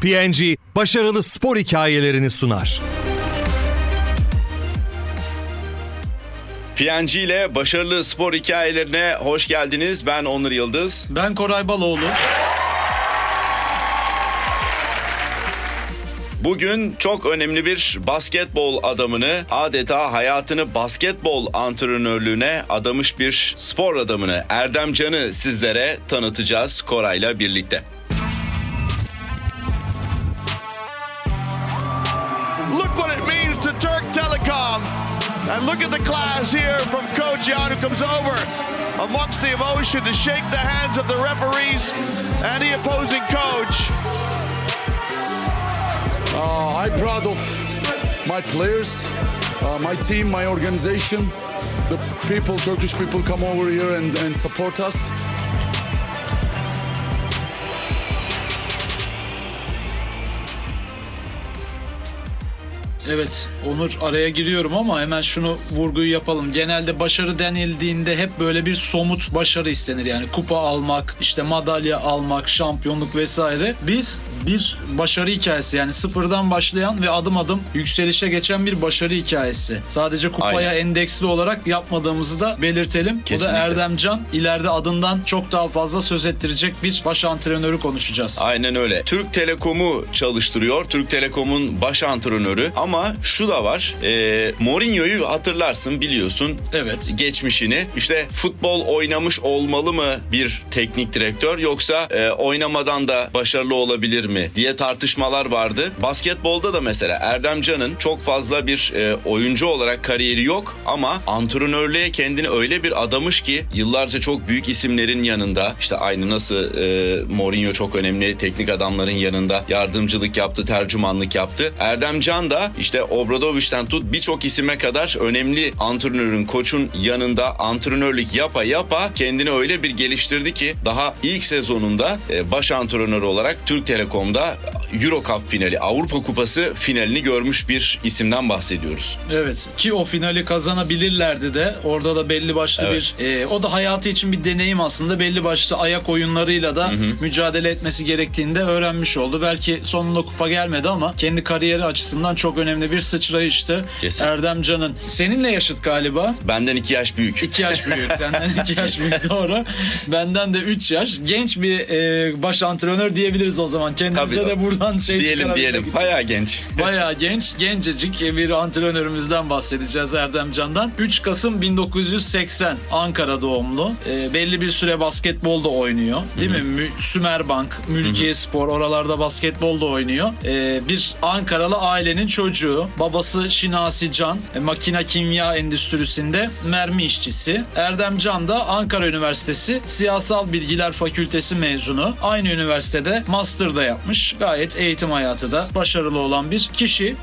PNG başarılı spor hikayelerini sunar. PNG ile başarılı spor hikayelerine hoş geldiniz. Ben Onur Yıldız. Ben Koray Baloğlu. Bugün çok önemli bir basketbol adamını, adeta hayatını basketbol antrenörlüğüne adamış bir spor adamını Erdem Can'ı sizlere tanıtacağız Koray'la birlikte. And look at the class here from Coach Jan who comes over amongst the emotion to shake the hands of the referees and the opposing coach. Uh, I'm proud of my players, uh, my team, my organization. The people, Turkish people, come over here and, and support us. Evet Onur araya giriyorum ama hemen şunu vurguyu yapalım. Genelde başarı denildiğinde hep böyle bir somut başarı istenir. Yani kupa almak, işte madalya almak, şampiyonluk vesaire. Biz bir başarı hikayesi yani sıfırdan başlayan ve adım adım yükselişe geçen bir başarı hikayesi. Sadece kupaya Aynen. endeksli olarak yapmadığımızı da belirtelim. Kesinlikle. O da Erdem Can. İleride adından çok daha fazla söz ettirecek bir baş antrenörü konuşacağız. Aynen öyle. Türk Telekom'u çalıştırıyor. Türk Telekom'un baş antrenörü. Ama şu da var. E, Mourinho'yu hatırlarsın biliyorsun. Evet. geçmişini. İşte futbol oynamış olmalı mı bir teknik direktör yoksa e, oynamadan da başarılı olabilir mi diye tartışmalar vardı. Basketbolda da mesela Erdem Can'ın çok fazla bir e, oyuncu olarak kariyeri yok ama antrenörlüğe kendini öyle bir adamış ki yıllarca çok büyük isimlerin yanında işte aynı nasıl e, Mourinho çok önemli teknik adamların yanında yardımcılık yaptı, tercümanlık yaptı. Erdem Can da işte Obradoviç'ten tut birçok isime kadar önemli antrenörün, koçun yanında antrenörlük yapa yapa kendini öyle bir geliştirdi ki daha ilk sezonunda e, baş antrenör olarak Türk Telekom'da Euro Cup finali, Avrupa Kupası finalini görmüş bir isimden bahsediyoruz. Evet ki o finali kazanabilirlerdi de orada da belli başlı Evet. bir e, o da hayatı için bir deneyim aslında belli başlı ayak oyunlarıyla da mücadele etmesi gerektiğini de öğrenmiş oldu. Belki sonunda kupa gelmedi ama kendi kariyeri açısından çok önemli bir sıçrayıştı. Kesin. Erdem Can'ın. Seninle yaşıt galiba. Benden iki yaş büyük. 2 yaş büyük. Senden 2 yaş büyük doğru. Benden de 3 yaş. Genç bir e, baş antrenör diyebiliriz o zaman. Kendimize Tabii. de buradan şey diyelim diyelim. Bayağı genç. Bayağı genç, gencecik bir antrenörümüzden bahsedeceğiz Erdem Can'dan. 3 Kasım 1980 Ankara doğumlu. E, belli bir süre basketbolda oynuyor. Değil mi? Mü- Sümerbank, Mülkiye Spor oralarda basketbolda oynuyor. E, bir Ankaralı ailenin çocuğu. Babası Şinasi Can, e, makina kimya endüstrisinde mermi işçisi. Erdem Can da Ankara Üniversitesi Siyasal Bilgiler Fakültesi mezunu. Aynı üniversitede master da yapmış. Gayet eğitim hayatı da başarılı olan bir kişi.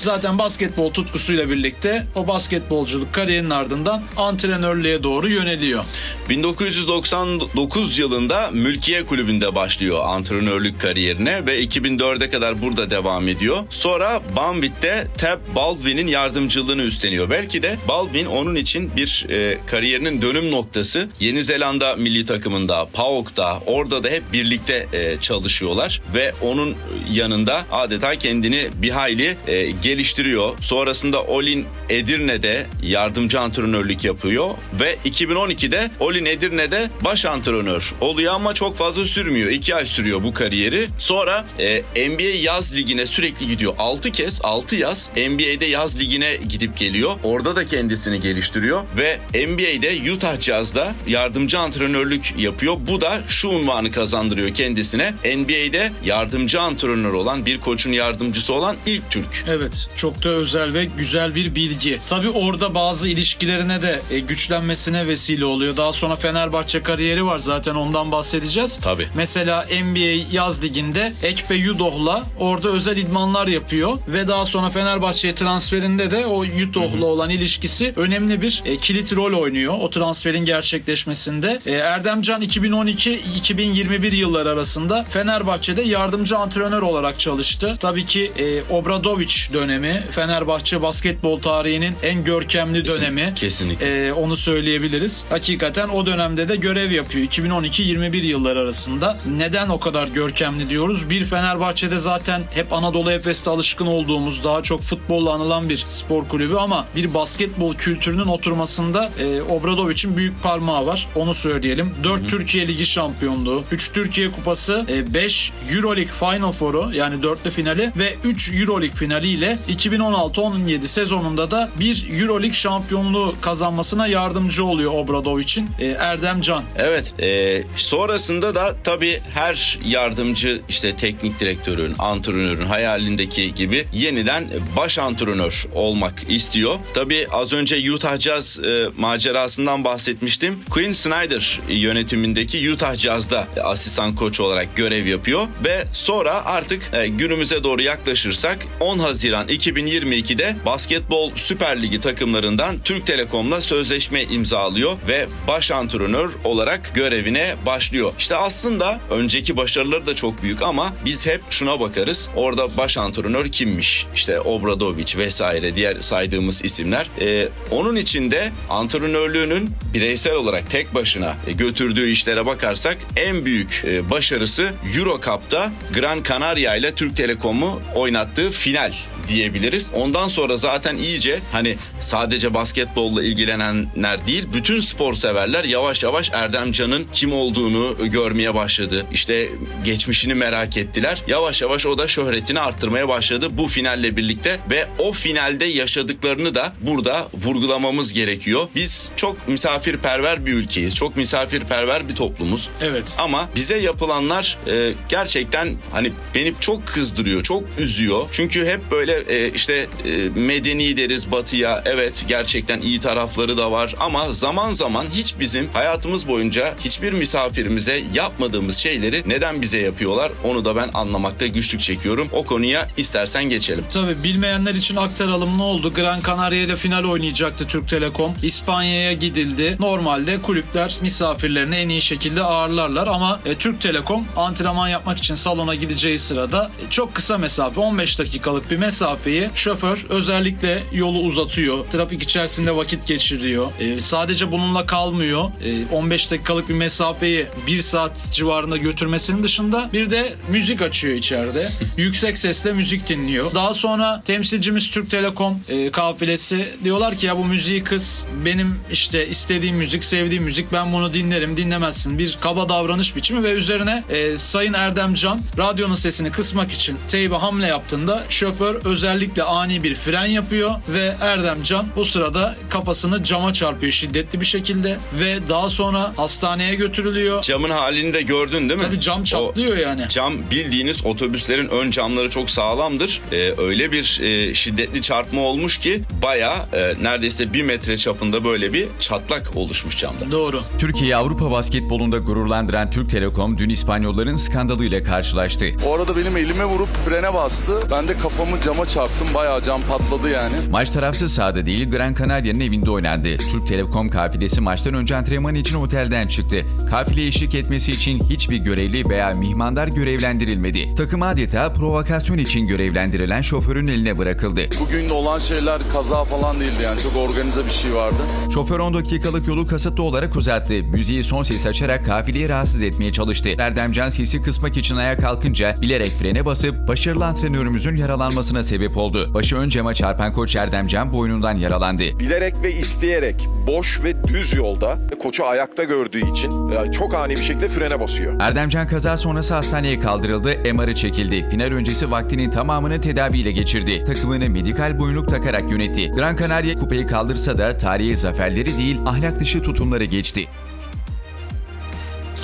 Zaten basketbol tutkusuyla birlikte o basketbolculuk kariyerinin ardından antrenörlüğe doğru yöneliyor. 1999 yılında Mülkiye Kulübü'nde başlıyor antrenörlük kariyerine ve 2004'e kadar burada devam ediyor. Sonra Banvit'te Tab Baldwin'in yardımcılığını üstleniyor. Belki de Baldwin onun için bir e, kariyerinin dönüm noktası. Yeni Zelanda milli takımında, PAOK'ta orada da hep birlikte e, çalışıyorlar ve onun yanında adeta kendini bir hayli e, geliştiriyor. Sonrasında Olin Edirne'de yardımcı antrenörlük yapıyor ve 2012'de Olin Edirne'de baş antrenör oluyor ama çok fazla sürmüyor. 2 ay sürüyor bu kariyeri. Sonra e, NBA yaz ligine sürekli gidiyor. 6 kez 6 yaz NBA'de yaz ligine gidip geliyor. Orada da kendisini geliştiriyor ve NBA'de Utah Jazz'da yardımcı antrenörlük yapıyor. Bu da şu unvanı kazandırıyor kendisine. NBA'de yardımcı antrenör olan bir koçun yardımcısı olan ilk Türk. Evet çok da özel ve güzel bir bilgi. Tabi orada bazı ilişkilerine de e, güçlenmesine vesile oluyor. Daha sonra Fenerbahçe kariyeri var zaten ondan bahsedeceğiz. Tabii. Mesela NBA yaz liginde Ekpe Yudoh'la orada özel idmanlar yapıyor ve daha sonra Fenerbahçe'ye transferinde de o Yudoh'la olan ilişkisi önemli bir e, kilit rol oynuyor o transferin gerçekleşmesinde. E, Erdemcan 2012-2021 yılları arasında Fenerbahçe'de yardımcı antrenör olarak çalıştı. Tabii ki e, Obradoviç dönemi Fenerbahçe basketbol tarihinin en görkemli dönemi. Kesinlikle. Ee, onu söyleyebiliriz. Hakikaten o dönemde de görev yapıyor. 2012-21 yılları arasında. Neden o kadar görkemli diyoruz? Bir Fenerbahçe'de zaten hep Anadolu Efes'te alışkın olduğumuz daha çok futbolla anılan bir spor kulübü ama bir basketbol kültürünün oturmasında e, Obradoviç'in büyük parmağı var. Onu söyleyelim. 4 Türkiye Ligi şampiyonluğu, 3 Türkiye Kupası, 5 Euroleague Final Four'u yani dörtlü finali ve 3 Euroleague finaliyle 2016-17 sezonunda da bir Euroleague şampiyonluğu kazanmasına yardımcı oluyor Obradoviç'in. E, Erdem Can. Evet. e, sonrasında da tabii her yardımcı işte teknik direktörün, antrenörün hayalindeki gibi yeniden baş antrenör olmak istiyor. Tabii az önce Utah Jazz e, macerasından bahsetmiştim. Quinn Snyder yönetimindeki Utah Jazz'da asistan koç olarak görev yapıyor ve sonra artık e, günümüze doğru yaklaşırsak 10 Haziran 2022'de Basketbol Süper Ligi takımlarından Türk Telekom'la sözleşme imzalıyor ve baş antrenör olarak görevine başlıyor. İşte aslında önceki başarıları da çok büyük ama biz hep şuna bakarız. Orada baş antrenör kimmiş? İşte Obradoviç vesaire diğer saydığımız isimler. Ee, onun içinde antrenörlüğünün bireysel olarak tek başına e, götürdüğü işlere bakarsak en büyük e, başarısı Euro Cup'ta Gran Canaria ile Türk Telekom'u oynattığı final diyebiliriz. Ondan sonra zaten iyice hani sadece basketbolla ilgilenenler değil bütün spor severler yavaş yavaş Erdem Can'ın kim olduğunu görmeye başladı. İşte geçmişini merak ettiler. Yavaş yavaş o da şöhretini arttırmaya başladı bu finalle birlikte ve o finalde yaşadıklarını da burada vurgulamamız gerekiyor. Biz çok misafirperver bir ülkeyiz. Çok misafirperver bir toplumuz. Evet. Ama bize yapılanlar e, gerçekten hani beni çok kızdırıyor, çok üzüyor. Çünkü hep böyle e, işte e, medeni deriz batıya. Evet gerçekten iyi tarafları da var ama zaman zaman hiç bizim hayatımız boyunca hiçbir misafirimize yapmadığımız şeyleri neden bize yapıyorlar onu da ben anlamakta güçlük çekiyorum. O konuya istersen geçelim. Tabii bilmeyenler için aktaralım ne oldu? Gran Canaria ile final oynayacaktı Türk Telekom. İspanya'ya gidildi. Normalde kulüpler misafirlerini en iyi şekilde ağırlarlar ama e, Türk Telekom antrenman yapmak için salona gideceği sırada e, çok kısa mesafe 15 dakikalık bir mesafeyi şoför özellikle yolu uzatıyor. Trafik içerisinde vakit geçiriyor. E, sadece bununla kalmıyor. E, 15 dakikalık bir mesafeyi 1 saat civarında götürmesinin dışında bir de müzik açıyor içeride. Yüksek sesle müzik dinliyor. Daha sonra temsilcimiz Türk Telekom e, kafilesi diyorlar ki ya bu müziği kız benim işte istediğim müzik, sevdiğim müzik ben bunu dinlerim dinlemezsin. Bir kaba davranış biçimi ve üzerine e, Sayın Erdem Can radyonun sesini kısmak için teybe hamle yaptığında şoför özellikle ani bir fren yapıyor ve Erdem Can bu sırada kafasını cama çarpıyor şiddetli bir şekilde ve daha sonra hastaneye götürülüyor. Camın halini de gördün değil mi? Tabii cam O- çatlıyor yani. Cam bildiğiniz otobüslerin ön camları çok sağlamdır. Ee, öyle bir e, şiddetli çarpma olmuş ki baya neredeyse bir metre çapında böyle bir çatlak oluşmuş camda. Doğru. Türkiye'yi Avrupa basketbolunda gururlandıran Türk Telekom dün İspanyolların skandalıyla karşılaştı. O arada benim elime vurup frene bastı. Ben de kafamı cama çarptım. Bayağı cam patladı yani. Maç tarafsız sahada değil Gran Canaria'nın evinde oynandı. Türk Telekom kafilesi maçtan önce antrenman için otelden çıktı. Kafileye eşlik etmesi için hiçbir görevli veya mihmandar görevlendirilmedi. Takım adeta provokasyon için görevlendirilen şoförün eline bırakıldı. Bugün olan şeyler kaza falan değildi yani. Çok organize bir şey vardı. Şoför 10 dakikalık yolu kasıtlı olarak uzattı. Müziği son ses açarak kafileyi rahatsız etmeye çalıştı. Erdemcan sesi kısmak için ayağa kalkınca bilerek frene basıp başarılı antrenörümüzün yaralanmasına sebep oldu. Başı ön cama çarpan koç Erdemcan boynundan yaralandı. bilerek ve isteyerek boş ve düz yolda koçu ayakta gördüğü için e, çok ani bir şekilde frene basıyor. Erdemcan kaza sonrası hastaneye kaldırıldı, MR'ı çekildi. Final öncesi vaktinin tamamını tedaviyle geçirdi. Takımını medikal boyunluk takarak yönetti. Gran Canaria kupayı kaldırsa da tarihi zaferleri değil ahlak dışı tutumları geçti.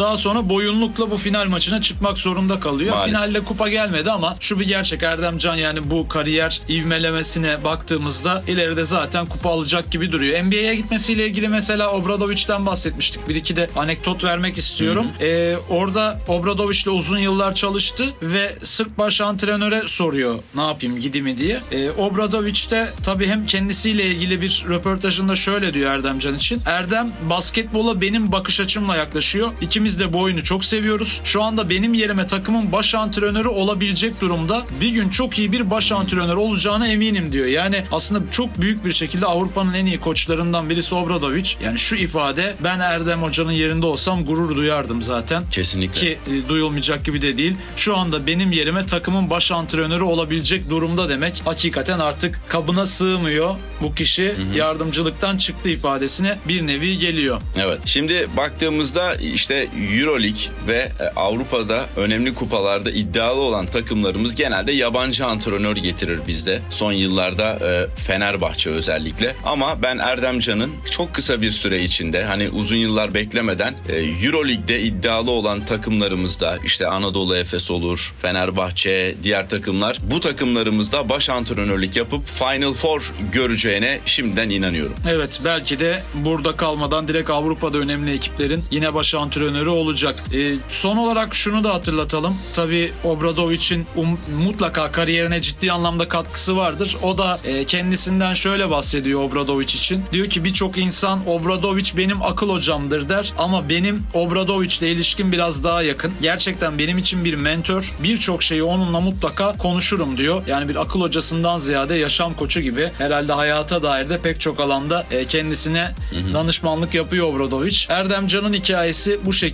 Daha sonra boyunlukla bu final maçına çıkmak zorunda kalıyor. Maalesef. Finalde kupa gelmedi ama şu bir gerçek Erdem Can yani bu kariyer ivmelemesine baktığımızda ileride zaten kupa alacak gibi duruyor. NBA'ye gitmesiyle ilgili mesela Obradoviç'ten bahsetmiştik. Bir iki de anekdot vermek istiyorum. Ee, orada Obradoviç'le uzun yıllar çalıştı ve Sırp baş antrenöre soruyor ne yapayım gideyim mi diye. Ee, Obradoviç de tabii hem kendisiyle ilgili bir röportajında şöyle diyor Erdem Can için. Erdem basketbola benim bakış açımla yaklaşıyor. İkimiz İkimiz de bu oyunu çok seviyoruz. Şu anda benim yerime takımın baş antrenörü olabilecek durumda. Bir gün çok iyi bir baş antrenör olacağına eminim diyor. Yani aslında çok büyük bir şekilde Avrupa'nın en iyi koçlarından birisi Obradovic. Yani şu ifade ben Erdem Hoca'nın yerinde olsam gurur duyardım zaten. Kesinlikle. Ki e, duyulmayacak gibi de değil. Şu anda benim yerime takımın baş antrenörü olabilecek durumda demek. Hakikaten artık kabına sığmıyor bu kişi. Yardımcılıktan çıktı ifadesine bir nevi geliyor. Evet. Şimdi baktığımızda işte Euroleague ve e, Avrupa'da önemli kupalarda iddialı olan takımlarımız genelde yabancı antrenör getirir bizde. Son yıllarda e, Fenerbahçe özellikle. Ama ben Erdemcan'ın çok kısa bir süre içinde hani uzun yıllar beklemeden e, Euroleague'de iddialı olan takımlarımızda işte Anadolu Efes olur, Fenerbahçe, diğer takımlar bu takımlarımızda baş antrenörlük yapıp Final Four göreceğine şimdiden inanıyorum. Evet belki de burada kalmadan direkt Avrupa'da önemli ekiplerin yine baş antrenörü olacak. Ee, son olarak şunu da hatırlatalım. Tabii Obradovic'in um- mutlaka kariyerine ciddi anlamda katkısı vardır. O da e, kendisinden şöyle bahsediyor Obradovic için. Diyor ki birçok insan Obradovic benim akıl hocamdır der ama benim Obradovic'le ilişkim biraz daha yakın. Gerçekten benim için bir mentor. Birçok şeyi onunla mutlaka konuşurum diyor. Yani bir akıl hocasından ziyade yaşam koçu gibi herhalde hayata dair de pek çok alanda e, kendisine danışmanlık yapıyor Obradovic. Erdem Can'ın hikayesi bu şekilde.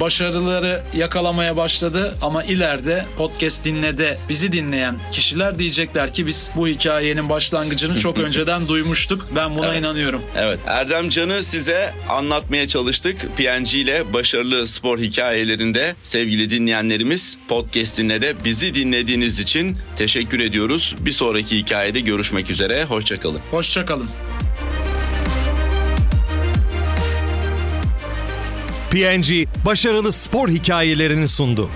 Başarıları yakalamaya başladı ama ileride podcast dinlede bizi dinleyen kişiler diyecekler ki biz bu hikayenin başlangıcını çok önceden duymuştuk. Ben buna inanıyorum. Evet Erdem Can'ı size anlatmaya çalıştık. PNG ile başarılı spor hikayelerinde sevgili dinleyenlerimiz podcast'inde de bizi dinlediğiniz için teşekkür ediyoruz. Bir sonraki hikayede görüşmek üzere. Hoşçakalın. Hoşçakalın. PNG başarılı spor hikayelerini sundu.